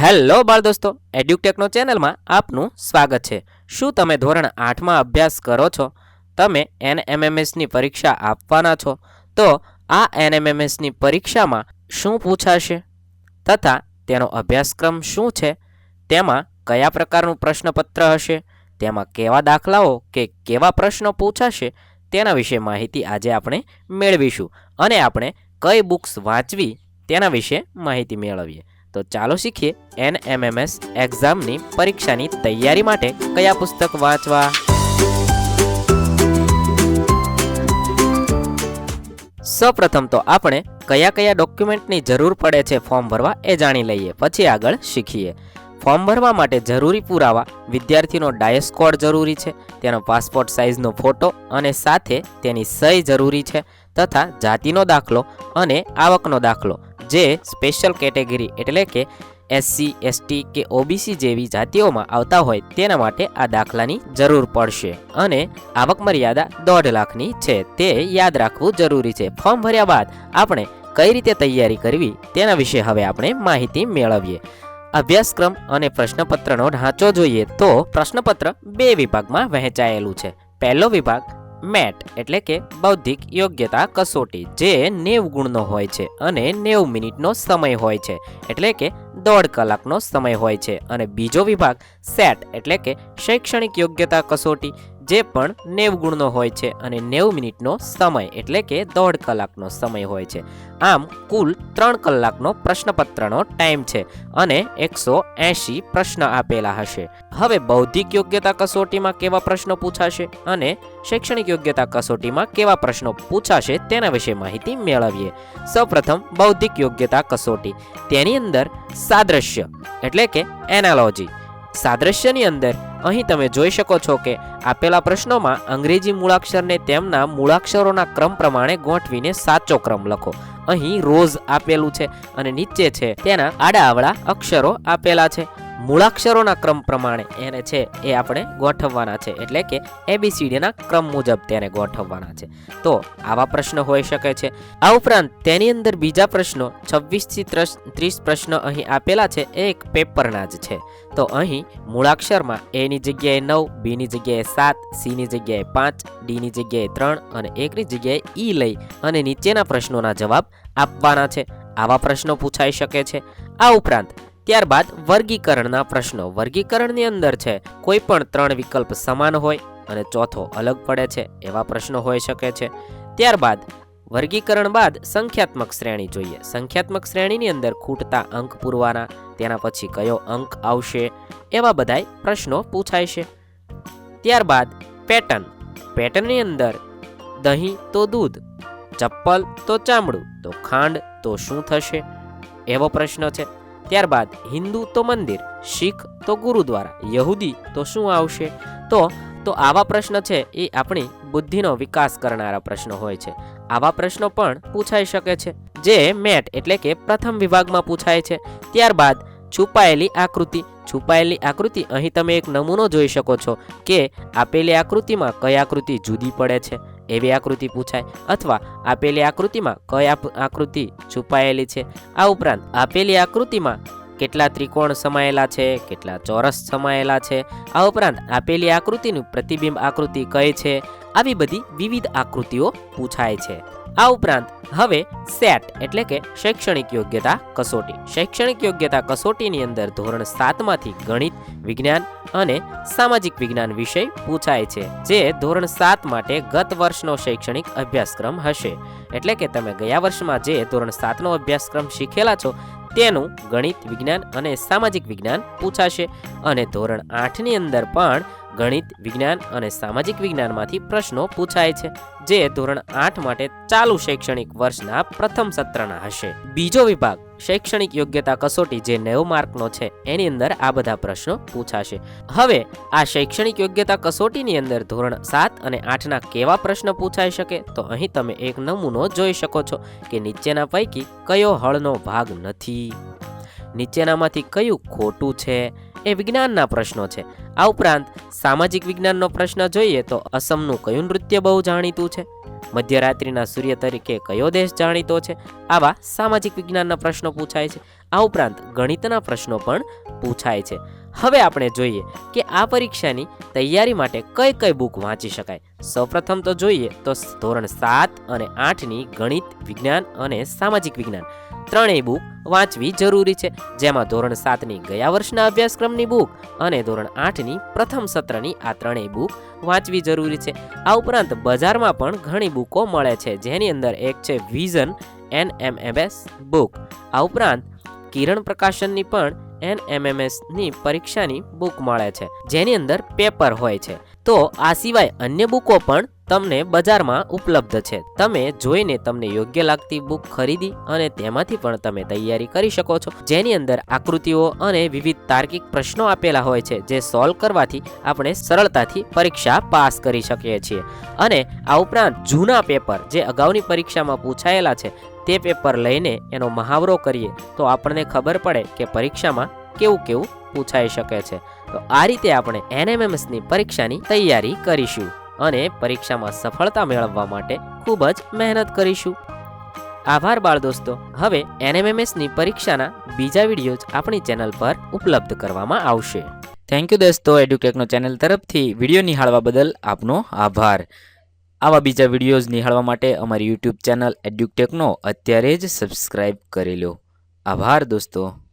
Hello બાળ દોસ્તો એડ્યુટેકનો ચેનલમાં આપનું સ્વાગત છે. શું તમે ધોરણ આઠમાં અભ્યાસ કરો છો? તમે એનએમએમએસની પરીક્ષા આપવાના છો? તો આ એનએમએમએસની પરીક્ષામાં શું પૂછાશે? તથા તેનો અભ્યાસક્રમ શું છે? તેમાં કયા પ્રકારનું પ્રશ્નપત્ર હશે? તેમાં કેવા દાખલાઓ કે કેવા પ્રશ્નો પૂછાશે? તેના વિશે માહિતી આજે આપણે મેળવીશું. અને આપણે કઈ બુક્સ વાંચવી તેના વિશે માહિતી મેળવીએ. તો ચાલો શીખીએ એનએમએમએસ એક્ઝામની પરીક્ષાની તૈયારી માટે કયા પુસ્તક વાંચવા? સૌપ્રથમ તો આપણે કયા કયા ડોક્યુમેન્ટની જરૂર પડે છે ફોર્મ ભરવા એ જાણી લઈએ. પછી આગળ શીખીએ. ફોર્મ ભરવા માટે જરૂરી પુરાવા, વિદ્યાર્થીનો ડાયસ કોડ જરૂરી છે, તેનો પાસપોર્ટ સાઇઝનો ફોટો અને સાથે તેની સહી જરૂરી છે, તથા જાતિનો દાખલો અને આવકનો દાખલો. જે સ્પેશિયલ કેટેગરી એટલે કે એસસી, એસટી કે ઓબીસી જેવી જાતિઓમાં આવતા હોય તેના માટે આ દાખલાની જરૂર પડશે. અને આવક મર્યાદા દોઢ લાખની છે. તે યાદ રાખવું જરૂરી છે. ફોર્મ ભર્યા બાદ આપણે કઈ રીતે તૈયારી કરવી તેના વિશે હવે આપણે માહિતી મેળવીએ. અભ્યાસક્રમ અને પ્રશ્નપત્રનો ઢાંચો જોઈએ તો પ્રશ્નપત્ર બે વિભાગમાં વહેંચાયેલું છે. પહેલો વિભાગ મેટ એટલે કે બૌદ્ધિક યોગ્યતા કસોટી, જે નેવ ગુણનો હોય છે અને નેવ મિનિટનો સમય હોય છે એટલે કે દોઢ કલાકનો સમય હોય છે. અને બીજો વિભાગ સેટ એટલે કે શૈક્ષણિક યોગ્યતા કસોટી જે પણ નેવ ગુણનો હોય છે અને નેવ મિનિટનો સમય, એટલે કે દોઢ કલાકનો સમય હોય છે. આમ, કુલ ત્રણ કલાકનો પ્રશ્નપત્રનો ટાઈમ છે અને એકસો એંશી પ્રશ્ન આપેલા હશે. હવે બૌદ્ધિક યોગ્યતા કસોટીમાં કેવા પ્રશ્નો પૂછાશે અને શૈક્ષણિક યોગ્યતા કસોટીમાં કેવા પ્રશ્નો પૂછાશે તેના વિશે માહિતી મેળવીએ. સૌપ્રથમ, બૌદ્ધિક યોગ્યતા કસોટી. તેની અંદર સાદ્રશ્ય, એટલે કે એનાલોજી. સાદ્રશ્યની અંદર. અહીં તમે જોઈ શકો છો કે આપેલા પ્રશ્નોમાં અંગ્રેજી મૂળાક્ષરને તેમના મૂળાક્ષરોના ક્રમ પ્રમાણે ગોઠવીને સાચો ક્રમ લખો. અહીં રોઝ આપેલું છે અને નીચે છે તેના આડાઅવળા અક્ષરો આપેલા છે. મૂળાક્ષરોના ક્રમ પ્રમાણે એને છે એ આપણે ગોઠવવાના છે. એટલે કે એબીસીડીના ક્રમ મુજબ તેને ગોઠવવાના છે. તો આવા પ્રશ્નો હોઈ શકે છે. આ ઉપરાંત તેની અંદર બીજા પ્રશ્નો છવ્વીસથી ત્રીસ પ્રશ્ન અહીં આપેલા છે. એ એક પેપરના જ છે. તો અહીં મૂળાક્ષરમાં એની જગ્યાએ નવ બીની જગ્યાએ સાત સીની જગ્યાએ પાંચ ડીની જગ્યાએ ત્રણ અને એકની જગ્યાએ ઈ લઈ અને નીચેના પ્રશ્નોના જવાબ આપવાના છે. આવા પ્રશ્નો પૂછાઈ શકે છે. આ ઉપરાંત ત્યારબાદ વર્ગીકરણના પ્રશ્નો. વર્ગીકરણની અંદર છે, કોઈ પણ ત્રણ વિકલ્પ સમાન હોય અને ચોથો અલગ પડે છે, એવા પ્રશ્નો હોઈ શકે છે. ત્યારબાદ, વર્ગીકરણ બાદ સંખ્યાત્મક શ્રેણી જોઈએ. સંખ્યાત્મક શ્રેણીની અંદર ખૂટતા અંક પૂરવાના, તેના પછી કયો અંક આવશે, એવા બધાય પ્રશ્નો પૂછાય છે. ત્યારબાદ, પેટર્ન. પેટર્નની અંદર દહીં તો દૂધ, ચપ્પલ તો ચામડું, તો ખાંડ તો શું થશે, એવો પ્રશ્ન છે. ત્યારબાદ હિન્દુ તો મંદિર, શીખ તો ગુરુદ્વારા, યહૂદી તો શું આવશે? તો તો આવા પ્રશ્ન છે એ આપણી બુદ્ધિનો વિકાસ કરનારા પ્રશ્નો હોય છે. આવા પ્રશ્નો પણ પૂછાઈ શકે છે. જે મેટ એટલે કે પ્રથમ વિભાગમાં પૂછાય છે. ત્યારબાદ છુપાયેલી આકૃતિ છુપાયેલી આકૃતિ અહીં તમે એક નમૂનો જોઈ શકો છો કે આપેલી આકૃતિમાં કઈ આકૃતિ જુદી પડે છે. એવી આકૃતિ પૂછાય અથવા આપેલી આકૃતિમાં કઈ આકૃતિ છુપાયેલી છે. આ ઉપરાંત આપેલી આકૃતિમાં કેટલા ત્રિકોણ સમાયેલા છે, કેટલા ચોરસ સમાયેલા છે. આ ઉપરાંત આપેલી આકૃતિનું પ્રતિબિંબ આકૃતિ કઈ છે આવી બધી વિવિધ આકૃતિઓ પૂછાય છે. આ ઉપરાંત હવે સેટ એટલે કે શૈક્ષણિક યોગ્યતા કસોટી. શૈક્ષણિક યોગ્યતા કસોટીની અંદર ધોરણ સાતમાંથી ગણિત, વિજ્ઞાન અને સામાજિક વિજ્ઞાન વિષય પૂછાય છે, જે ધોરણ સાત માટે ગત વર્ષનો શૈક્ષણિક અભ્યાસક્રમ હશે. એટલે કે તમે ગયા વર્ષમાં જે ધોરણ સાતનો અભ્યાસક્રમ શીખેલા છો, તેનું ગણિત, વિજ્ઞાન અને સામાજિક વિજ્ઞાન પૂછાશે. અને ધોરણ આઠની અંદર પણ ગણિત, વિજ્ઞાન અને સામાજિક વિજ્ઞાનમાંથી પ્રશ્નો પૂછાય છે, જે ધોરણ આઠ માટે ચાલુ શૈક્ષણિક વર્ષના પ્રથમ સત્રના હશે. બીજો વિભાગ, શૈક્ષણિક યોગ્યતા કસોટી જે નેવ માર્કનો છે, એની અંદર આ બધા પ્રશ્નો પૂછાશે. હવે, આ શૈક્ષણિક યોગ્યતા કસોટીની અંદર ધોરણ સાત અને આઠના કેવા પ્રશ્ન પૂછાઈ શકે? તો અહીં તમે એક નમૂનો જોઈ શકો છો કે નીચેના પૈકી કયો હળનો ભાગ નથી. નીચેનામાંથી કયું ખોટું છે? એ વિજ્ઞાનના પ્રશ્નો છે. આ ઉપરાંત સામાજિક વિજ્ઞાનનો પ્રશ્ન જોઈએ તો અસમનું કયું નૃત્ય બહુ જાણીતું છે? મધ્યરાત્રિના સૂર્ય તરીકે કયો દેશ જાણીતો છે? આવા સામાજિક વિજ્ઞાનના પ્રશ્નો પૂછાય છે. આ ઉપરાંત ગણિતના પ્રશ્નો પણ પૂછાય છે. હવે આપણે જોઈએ કે આ પરીક્ષાની તૈયારી માટે કઈ કઈ બુક વાંચી શકાય? સૌપ્રથમ તો જોઈએ તો ધોરણ સાત અને આઠની ગણિત, વિજ્ઞાન અને સામાજિક વિજ્ઞાન. ત્રણેય બુક વાંચવી જરૂરી છે, જેમાં ધોરણ સાતની ગયા વર્ષના અભ્યાસક્રમની બુક અને ધોરણ આઠની પ્રથમ સત્રની આ ત્રણેય બુક વાંચવી જરૂરી છે. આ ઉપરાંત બજારમાં પણ ઘણી બુકો મળે છે, જેની અંદર એક છે વિઝન એન એમ બુક. આ ઉપરાંત કિરણ પ્રકાશનની પણ એન એમ એમ એસની પરીક્ષાની બુક મળે છે, જેની અંદર પેપર હોય છે. તો આ સિવાય અન્ય બુકો પણ તમને બજારમાં ઉપલબ્ધ છે. તમે જોઈને તમને યોગ્ય લાગતી બુક ખરીદી અને તેમાંથી પણ તમે તૈયારી કરી શકો છો. જેની અંદર આકૃતિઓ અને વિવિધ તાર્કિક પ્રશ્નો આપેલા હોય છે, જે સોલ્વ કરવાથી આપણે સરળતાથી પરીક્ષા પાસ કરી શકીએ છીએ. અને આ ઉપરાંત જૂના પેપર જે અગાઉની પરીક્ષામાં પૂછાયેલા છે, તે પેપર લઈને એનો મહાવરો કરીએ, તો આપણને ખબર પડે કે પરીક્ષામાં કેવું કેવું પૂછાઈ શકે છે. તો આ રીતે આપણે એનએમએમએસની પરીક્ષાની તૈયારી કરીશું. અને પરીક્ષામાં સફળતા મેળવવા માટે ખૂબ જ મહેનત કરીશું. આભાર બાળ દોસ્તો. હવે એનએમએમએસની પરીક્ષાના બીજા વીડિયો આપણી ચેનલ પર ઉપલબ્ધ કરવામાં આવશે. થેન્ક યુ દોસ્તો. એડ્યુકેકનો ચેનલ તરફથી વીડિયો નિહાળવા બદલ આપનો આભાર. આવા બીજા વિડીયોઝ નિહાળવા માટે અમારી યુટ્યુબ ચેનલ એડ્યુટેકનો અત્યારે જ સબસ્ક્રાઈબ કરી લો. આભાર દોસ્તો.